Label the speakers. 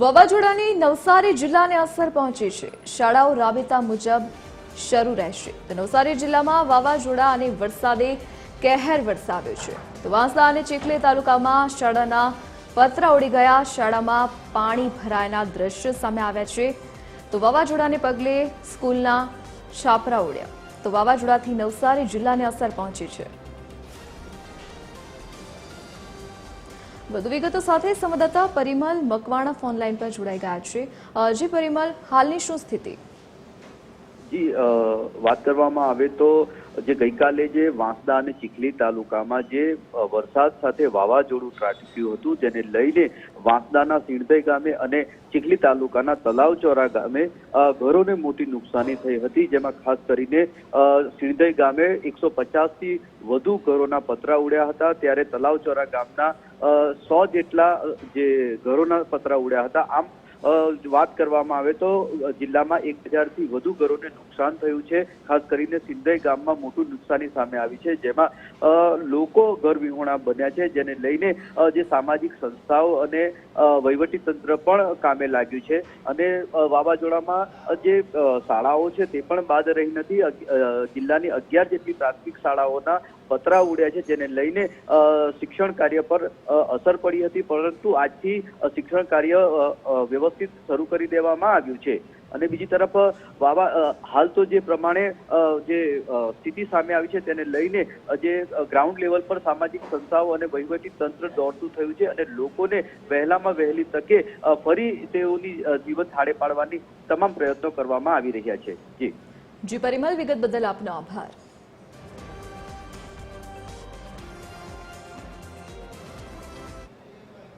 Speaker 1: વાવાઝોડાની નવસારી જિલ્લાને અસર પહોંચી છે. શાળાઓ રાબેતા મુજબ શરૂ રહેશે. તો નવસારી જિલ્લામાં વાવાઝોડા અને વરસાદે કહેર વરસાવ્યો છે. તો વાંસદા અને ચીખલી તાલુકામાં શાળાના પતરા ઉડી ગયા. શાળામાં પાણી ભરાયાના દ્રશ્યો સામે આવ્યા છે. તો વાવાઝોડાને પગલે સ્કૂલના છાપરા ઉડ્યા તો વાવાઝોડાથી નવસારી જિલ્લાને અસર પહોંચી છે. વધુ વિગતો સાથે સંવાદદાતા પરિમલ મકવાણા ફોન લાઈન પર જોડાઈ ગયા છે. જી પરિમલ, હાલની શું સ્થિતિ?
Speaker 2: જી વાત કરવામાં આવે તો જે ગઈકાલે જે વાંસદા અને ચીખલી તાલુકામાં જે વરસાદ સાથે વાવાઝોડું ત્રાટક્યું હતું જેને લઈને વાંસદાના સિણધઈ ગામે અને ચીખલી તાલુકાના તલાવચોરા ગામે ઘરોને મોટી નુકસાની થઈ હતી જેમાં ખાસ કરીને અ, ગામે એકસો થી વધુ ઘરોના પતરા ઉડ્યા હતા ત્યારે તલાવચોરા ગામના સો જેટલા જે ઘરોના પતરા ઉડ્યા હતા આમ વાત કરવામાં આવે તો જિલ્લામાં એક હજારથી વધુ ઘરોને નુકસાન થયું છે. ખાસ કરીને સિંધઈ ગામમાં મોટું નુકસાની સામે આવી છે, જેમાં લોકો ઘર વિહોણા બન્યા છે, જેને લઈને જે સામાજિક સંસ્થાઓ અને વહીવટી તંત્ર પણ કામે લાગ્યું છે. અને વાવાઝોડામાં જે શાળાઓ છે તે પણ બાદ રહી નથી. જિલ્લાની અગિયાર જેટલી પ્રાથમિક શાળાઓના પતરા ઉડ્યા છે, જેને લઈને શિક્ષણ કાર્ય પર અસર પડી હતી, પરંતુ આજથી શિક્ષણ કાર્ય વ્યવસ્થિત શરૂ કરી દેવામાં આવ્યું છે. અને બીજી તરફ વાવા હાલ તો જે પ્રમાણે જે સ્થિતિ સામે આવી છે, તેને લઈને જે ગ્રાઉન્ડ લેવલ પર સામાજિક સંસ્થાઓ અને વહીવટી તંત્ર દોડતું થયું છે અને લોકોને વહેલામાં વહેલી તકે ફરી તેઓની જીવન થાળે પાડવાની તમામ પ્રયત્નો કરવામાં આવી રહ્યા છે. જી.
Speaker 1: જી, પરિમલ વિગત બદલ આપનો આભાર.